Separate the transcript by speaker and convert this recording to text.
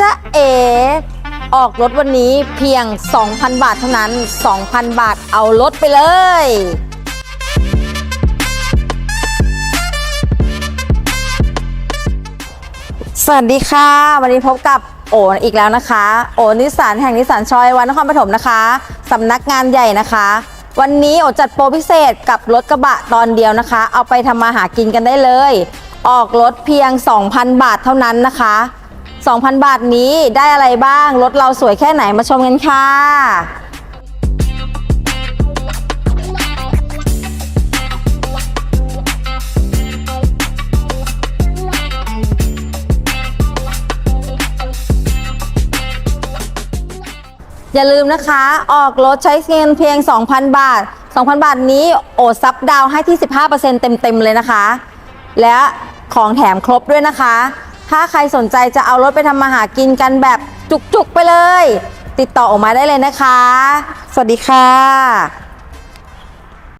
Speaker 1: จะเอ ออกรถวันนี้เพียง 2,000 บาทเท่านั้น 2,000 บาทเอารถไปเลยสวัสดีค่ะ วันนี้พบกับโอนอีกแล้วนะคะ โอนิสสันแห่งนิสสันชอยวันนครปฐมนะคะสำนักงานใหญ่นะคะ วันนี้โอจัดโปรพิเศษกับรถกระบะตอนเดียวนะคะ เอาไปทำมาหากินกันได้เลย ออกรถเพียง 2,000 บาทเท่านั้นนะคะ 2,000 บาทนี้ได้อะไรบ้าง รถเราสวยแค่ไหนมาชมกันค่ะอย่าลืมนะคะ ออกรถใช้เงินเพียง 2,000 บาท 2,000 บาทนี้โอดซับดาวให้ที่ 15%เต็ม ๆ เลยนะคะ และของแถมครบด้วยนะคะ ถ้าใครสนใจจะเอารถไปทำมาหากินกันแบบจุกๆไปเลย ติดต่อออกมาได้เลยนะคะ สวัสดีค่ะ